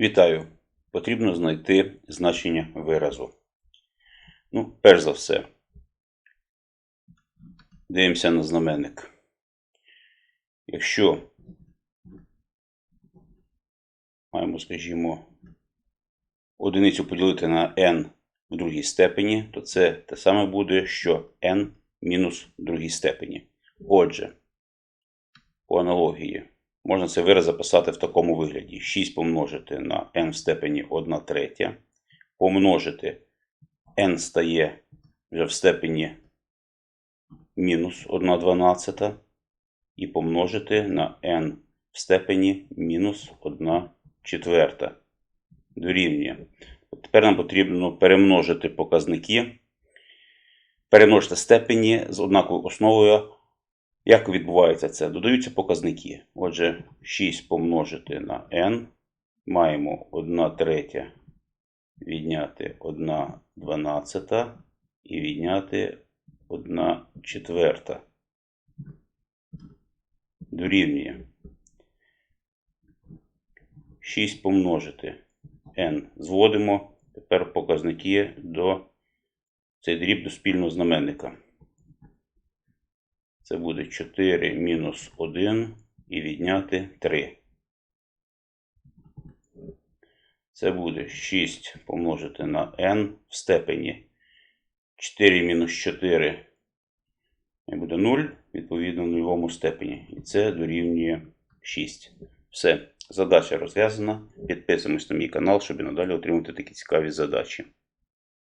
Вітаю! Потрібно знайти значення виразу. Ну, перш за все, дивимося на знаменник. Якщо маємо, скажімо, одиницю поділити на n в другій степені, то це те саме буде, що n мінус другій степені. Отже, по аналогії, можна цей вираз записати в такому вигляді: 6 помножити на n в степені 1 третя, помножити n стає вже в степені мінус 1 дванадцята, і помножити на n в степені мінус 1 четверта. Дорівнює. Тепер нам потрібно перемножити показники, перемножити степені з однаковою основою. Як відбувається це? Додаються показники. Отже, 6 помножити на n. Маємо 1 третя відняти 1 дванадцята і відняти 1 четверта. Дорівнює. 6 помножити n. Зводимо тепер показники до цей дріб до спільного знаменника. Це буде 4 мінус 1 і відняти 3. Це буде 6 помножити на n в степені 4 мінус 4 буде 0, відповідно в нульовому степені. І це дорівнює 6. Все, задача розв'язана. Підписуємось на мій канал, щоб і надалі отримати такі цікаві задачі.